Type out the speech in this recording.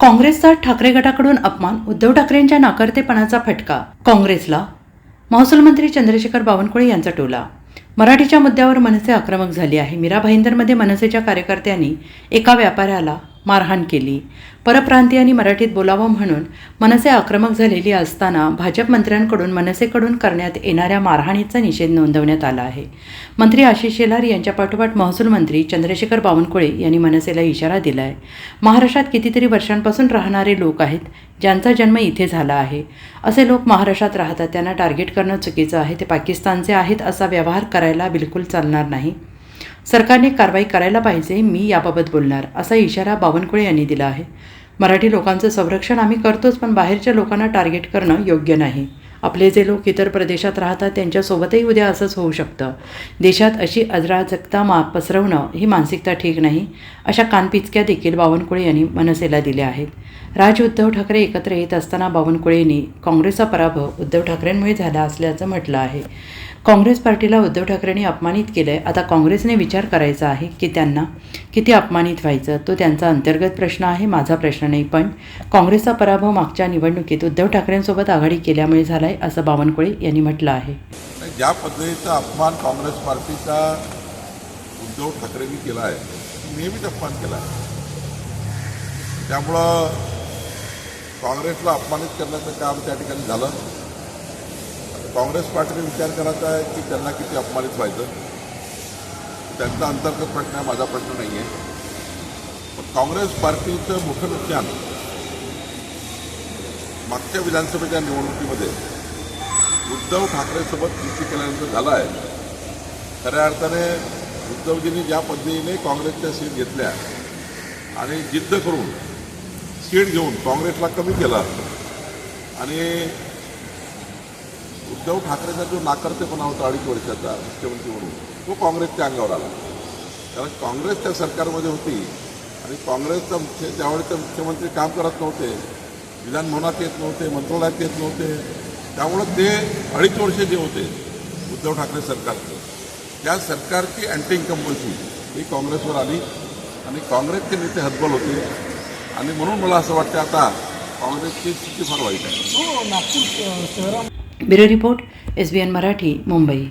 काँग्रेसचा ठाकरे गटाकडून अपमान उद्धव ठाकरेंच्या नाकर्तेपणाचा फटका काँग्रेसला. महसूल मंत्री चंद्रशेखर बावनकुळे यांचा टोला. मराठीच्या मुद्द्यावर मनसे आक्रमक झाली आहे. मीरा भाईंदरमध्ये मनसेच्या कार्यकर्त्यांनी एका व्यापाऱ्याला मारहाण केली. परप्रांतीयांनी मराठीत बोलावं म्हणून मनसे आक्रमक झालेली असताना भाजप मंत्र्यांकडून मनसेकडून करण्यात येणाऱ्या मारहाणीचा निषेध नोंदवण्यात आला आहे. मंत्री आशिष शेलार यांच्या पाठोपाठ महसूल मंत्री चंद्रशेखर बावनकुळे यांनी मनसेला इशारा दिला आहे महाराष्ट्रात कितीतरी वर्षांपासून राहणारे लोक आहेत ज्यांचा जन्म इथे झाला आहे. असे लोक महाराष्ट्रात राहतात त्यांना टार्गेट करणं चुकीचं आहे ते पाकिस्तानचे आहेत असा व्यवहार करायला बिलकुल चालणार नाही. सरकारने कारवाई करायला पाहिजे मी याबाबत बोलणार असा इशारा बावनकुळे यांनी दिला आहे. मराठी लोकांचं संरक्षण आम्ही करतोच पण बाहेरच्या लोकांना टार्गेट करणं योग्य नाही. आपले जे लोक इतर प्रदेशात राहतात त्यांच्यासोबतही उद्या असंच होऊ शकतं. देशात अशी अजराजकता मा पसरवणं ही मानसिकता ठीक नाही अशा कानपिचक्या देखील बावनकुळे यांनी मनसेला दिल्या आहेत. राज उद्धव ठाकरे एकत्र येत असताना बावनकुळेंनी काँग्रेसचा पराभव उद्धव ठाकरेंमुळे झाला असल्याचं म्हटलं आहे. काँग्रेस पार्टीला उद्धव ठाकरेंनी अपमानित केलं आहे आता काँग्रेसने विचार करायचा आहे की त्यांना किती अपमानित व्हायचं? तो त्यांचा अंतर्गत प्रश्न आहे माझा प्रश्न नाही. पण काँग्रेसचा पराभव मागच्या निवडणुकीत उद्धव ठाकरेंसोबत आघाडी केल्यामुळे झाला आहे असं बावनकुळे यांनी म्हटलं आहे. ज्या पद्धतीचा अपमान काँग्रेस पार्टीचा उद्धव ठाकरेंनी केला आहे नेहमीच अपमान केला आहे. त्यामुळं काँग्रेसला अपमानित करण्याचं काम त्या ठिकाणी झालं. काँग्रेस पार्टीने विचार करायचा आहे की त्यांना किती अपमानित व्हायचं. त्यांचा अंतर्गत प्रश्न आहे माझा प्रश्न नाही आहे पण काँग्रेस पार्टीचं मोठं नुकसान मागच्या विधानसभेच्या निवडणुकीमध्ये उद्धव ठाकरेसोबत युती केल्यानंतर झाला आहे खऱ्या अर्थाने उद्धवजींनी ज्या पद्धतीने काँग्रेसच्या सीट घेतल्या आणि जिद्द करून सीट घेऊन काँग्रेसला कमी केला आणि उद्धव ठाकरेचा जो नाकर्तेपणा होता अडीच वर्षाचा मुख्यमंत्री म्हणून तो काँग्रेसच्या अंगावर आला. कारण काँग्रेस त्या सरकारमध्ये होती आणि काँग्रेसचा मुख्य त्यावेळेचे मुख्यमंत्री काम करत नव्हते विधानभवनात येत नव्हते मंत्रालयात येत नव्हते त्यामुळं ते अडीच वर्ष जे होते उद्धव ठाकरे सरकारचं त्या सरकारची अँटी इन्कम्पल्सी ही काँग्रेसवर आली आणि काँग्रेसचे नेते हतबल होते. आणि म्हणून मला असं वाटतं आता काँग्रेसची स्थिती फार वाईट आहे. Bureau report S B N Marathi Mumbai.